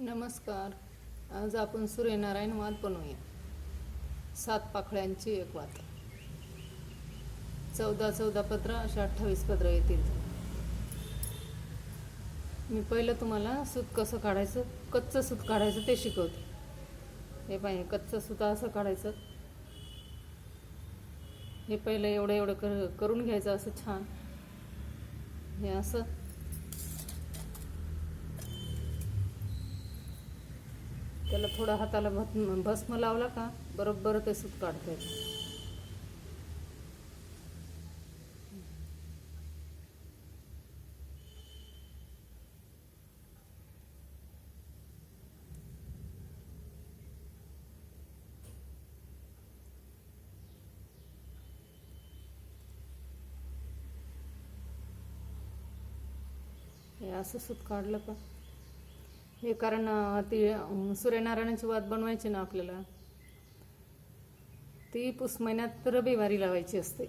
नमस्कार. आज आपण सूर्यनारायण वाद बनवूया. सात पाखळ्यांची एक वात चौदा चौदा पत्र अशा अठ्ठावीस पत्र येतील. मी पहिलं तुम्हाला सूत कसं काढायचं कच्चं सूत काढायचं ते शिकवते. हे पाहिजे कच्चं सूत असं काढायचं. हे पहिलं एवढं एवढं कर करून घ्यायचं असं छान. हे असं. त्याला थोडा हाताला भस्म भस्म लावला का बरोबर ते सूत काढता येतं हे असं सूत काढलं का? हे कारण ती सूर्यनारायणाची वात बनवायची ना आपल्याला. ती पुस महिन्यात रविवारी लावायची असते.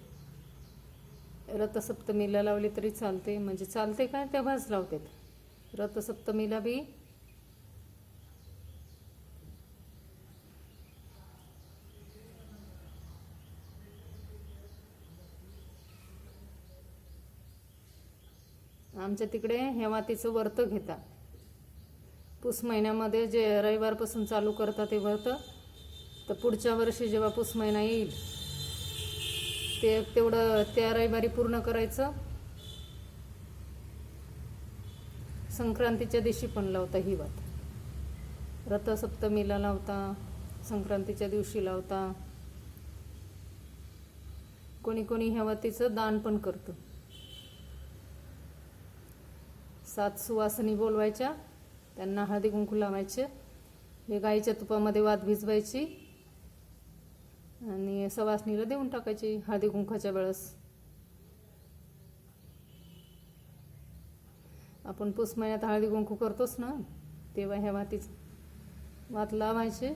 रथसप्तमीला लावली तरी चालते. म्हणजे चालते काय तेव्हाच लावतात. रथसप्तमीला बी आमच्या तिकडे हे वातीचं व्रत घेतात. पुस महिन्यामध्ये जे रविवारपासून चालू करतात ते व्रत तर पुढच्या वर्षी जेव्हा पुस महिना येईल ते तेवढं त्या रविवारी पूर्ण करायचं. संक्रांतीच्या दिवशी पण लावता ही वात रथसप्तमीला लावता संक्रांतीच्या दिवशी लावता. कोणी कोणी ह्या वातीचं दान पण करतं. सात सुवासनी बोलवायच्या. त्यांना हळदी कुंकू लावायचे. हे गाईच्या तुपामध्ये वात भिजवायची. आणि सवासनीला देऊन टाकायची हळदी कुंकाच्या वेळेस. आपण पुस महिन्यात हळदी कुंकू करतोच ना तेव्हा ह्या वातीच वात लावायचे.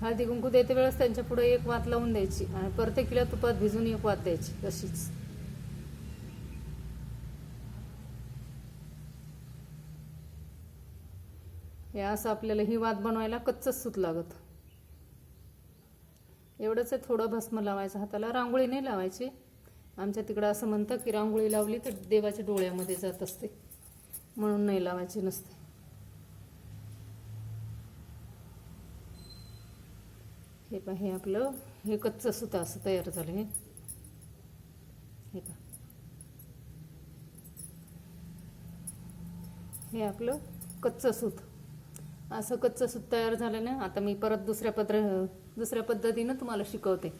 हळदी कुंकू देते वेळेस त्यांच्या पुढे एक वात लावून द्यायची आणि प्रत्येकीला तुपात भिजून एक वात द्यायची तशीच. हे असं आपल्याला ही वात बनवायला कच्चंच सूत लागत. एवढंच आहे थोडं भस्म लावायचं हाताला रांगोळी नाही लावायची. आमच्या तिकडं असं म्हणतं की रांगोळी लावली तर देवाच्या डोळ्यामध्ये जात असते. म्हणून नाही लावायची नसते. हे पहा हे आपलं हे कच्चं सूत असं तयार झालं हे. हे पहा. हे आपलं कच्चं सूत. असं कच्चं सूत तयार झालं ना आता मी परत दुसऱ्या पत्र दुसऱ्या पद्धतीनं तुम्हाला शिकवते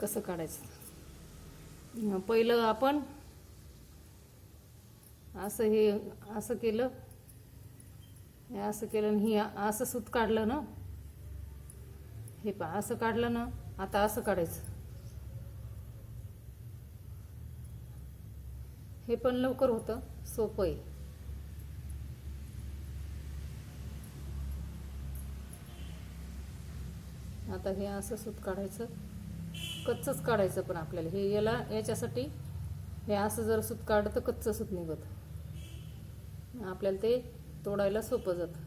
कसं काढायचं. पहिलं आपण असं हे असं केलं. हे असं केलं आणि हे असं सूत काढलं ना. हे पा असं काढलं ना आता असं काढायचं. हे पण लवकर होतं सोपं आहे. आता हे असं सूत काढायचं कच्चंच काढायचं पण आपल्याला. हे याला याच्यासाठी हे असं जर सूत काढलं तर कच्चं सूत निघत. आपल्याला ते तोडायला सोपं जातं.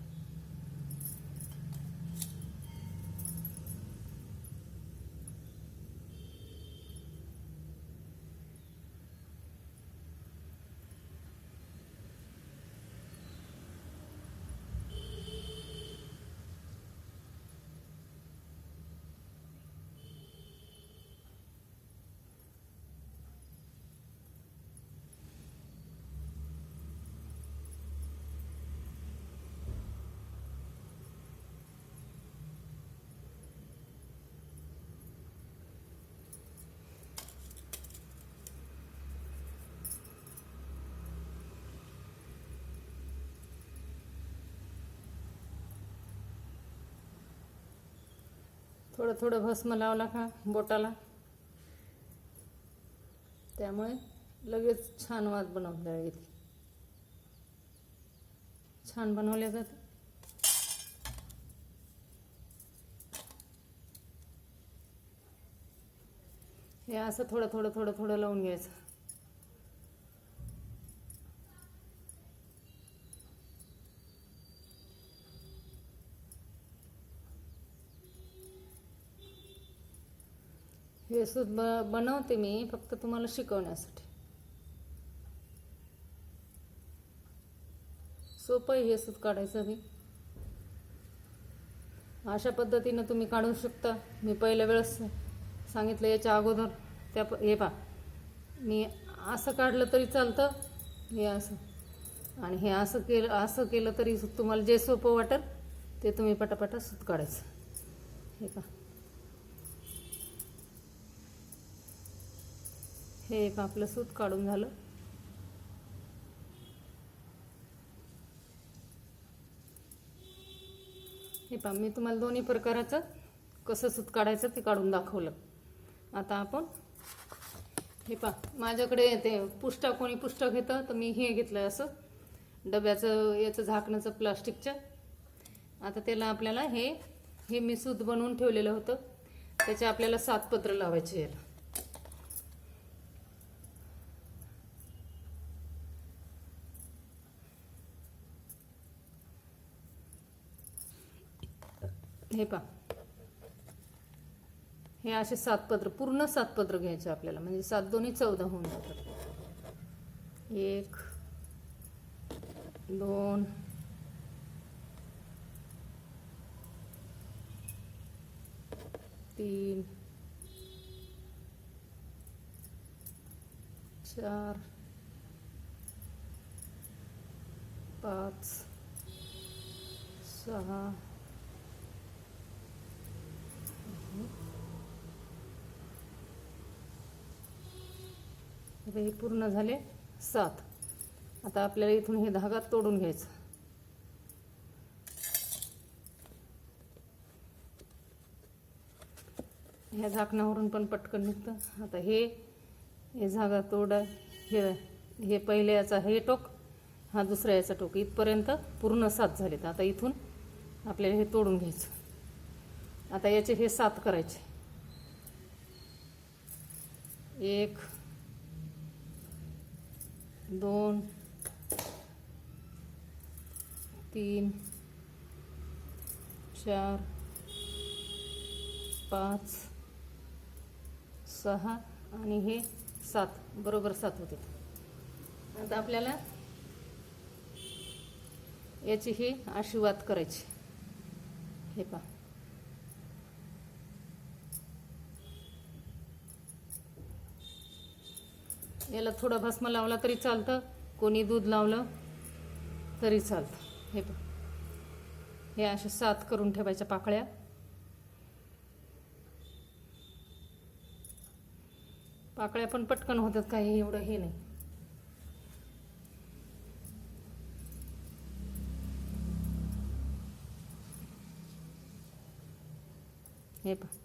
थोडं थोडं भस्म लावला का बोटाला. त्यामुळे लगेच छान वाद बनवता येते छान बनवल्या जाते हे असं थोडं थोडं थोडं थोडं लावून घ्यायचं. हे सूत ब बनवते मी फक्त तुम्हाला शिकवण्यासाठी. सोपं आहे हे सूत काढायचं मी अशा पद्धतीनं तुम्ही काढू शकता. मी पहिल्या वेळेस सांगितलं याच्या अगोदर त्या प हे पा मी असं काढलं तरी चालतं हे असं. आणि हे असं केलं असं केलं तरी तुम्हाला जे सोपं वाटेल ते तुम्ही पटापटा सूत काढायचं. हे का हे एक आपलं सूत काढून झालं. हे पहा मी तुम्हाला दोन्ही प्रकाराचं कसं सूत काढायचं ते काढून दाखवलं. आता आपण हे पहा माझ्याकडे ते पुष्टा कोणी पुष्टा घेतं तर मी हे घेतलं असं. डब्याचं याचं झाकणाचं प्लास्टिकचं. आता त्याला आपल्याला हे हे मी सूत बनवून ठेवलेलं होतं. त्याचे आपल्याला सात पत्र लावायचे याला हे पा हे असे सात पत्र पूर्ण सात पत्र घ्यायचे आपल्याला. म्हणजे सात दोन्ही चौदा होऊन जातात. एक दोन तीन चार पाच सहा आता हे पूर्ण झाले सात. आता आपल्याला इथून हे धागा तोडून घ्यायचं. ह्या झाकणावरून पण पटकन निघतं. आता हे हे झागा तोडा हे हे पहिल्या याचा हे टोक हा दुसऱ्या याचा टोक. इथपर्यंत पूर्ण सात झालेत. आता इथून आपल्याला हे तोडून घ्यायचं. आता याचे हे सात करायचे. एक दोन तीन चार पाच सहा आणि हे सात. बरोबर सात होते. आता आपल्याला याची ही आशीर्वाद करायची. हे पहा. याला थोडा भस्म लावला तरी चालतं. कोणी दूध लावलं तरी चालतं. हे हे असे सात करून ठेवायच्या पाकळ्या. पाकळ्या पण पटकन होतात काही एवढं हे नाही. हे पहा.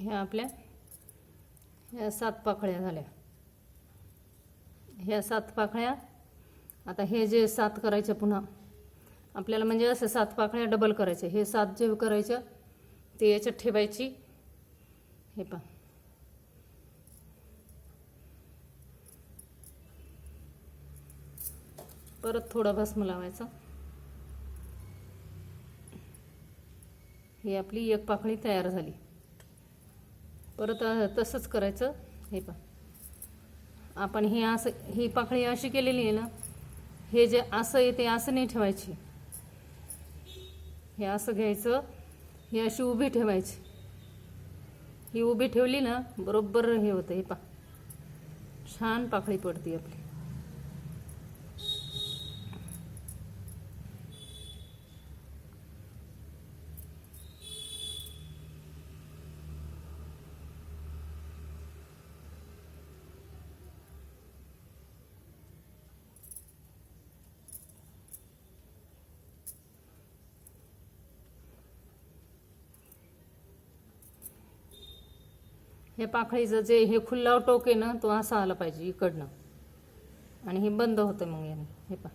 ह्या आपल्या ह्या सात पाकळ्या झाल्या. ह्या सात पाकळ्या आता हे जे सात करायचे पुन्हा आपल्याला म्हणजे असं सात पाकळ्या डबल करायचे. हे सात जे करायचं ते याच्यात ठेवायची. हे पा परत थोडा भस्म लावायचा. ही आपली एक पाकळी तयार झाली. परत तसंच करायचं. हे पा आपण हे असं ही पाकळी अशी केलेली आहे ना हे जे असं आहे ते असं नाही ठेवायची. हे असं घ्यायचं ही अशी उभी ठेवायची. ही उभी ठेवली ना बरोबर हे होतं. हे पा छान पाकळी पडते आपली. हे पाखळीचं जे हे खुल्ला टोके ना तो असा आला पाहिजे इकडनं. आणि हे बंद होतं मग याने. हे पा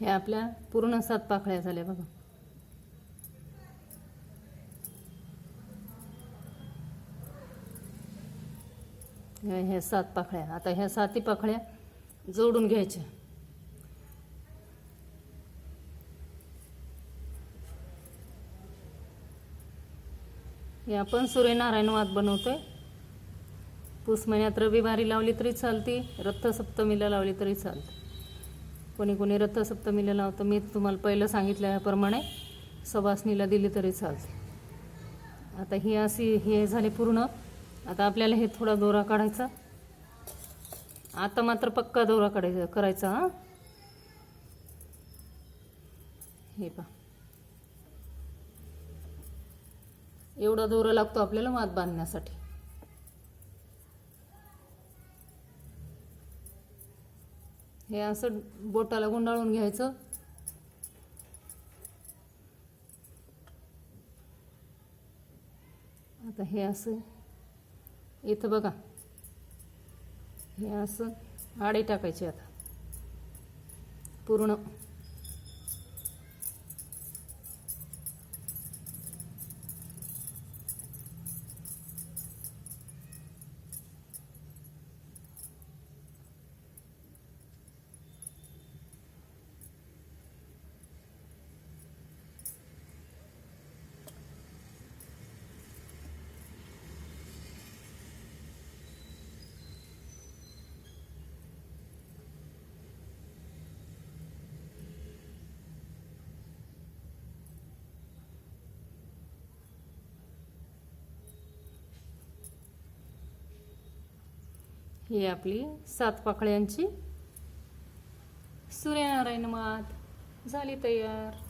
हे आपल्या पूर्ण सात पाकळ्या झाल्या बघा. हे सात पाकळ्या. आता ह्या साती पाकळ्या जोडून घ्यायच्या. हे आपण सूर्यनारायण वाद बनवतोय. पूस महिन्यात रविवारी लावली तरी चालती रथसप्तमीला लावली तरी चालते. कोणी कोणी रथसप्तमीला लावतं. मी तुम्हाला पहिलं सांगितल्याप्रमाणे सवासनीला दिली तरी चालते. आता ही अशी हे झाले पूर्ण. आता आपल्याला हे थोडा दोरा काढायचा. आता मात्र पक्का दोरा काढायचा करायचा हा. हे पा एवढा दोरा लागतो आपल्याला मात बांधण्यासाठी. हे असं बोटाला गुंडाळून घ्यायचं. आता हे असं इथं बघा. हे असं आडे टाकायचे आता. पूर्ण. ही आपली सात पाकळ्यांची. सूर्यनारायण मात. झाली तयार.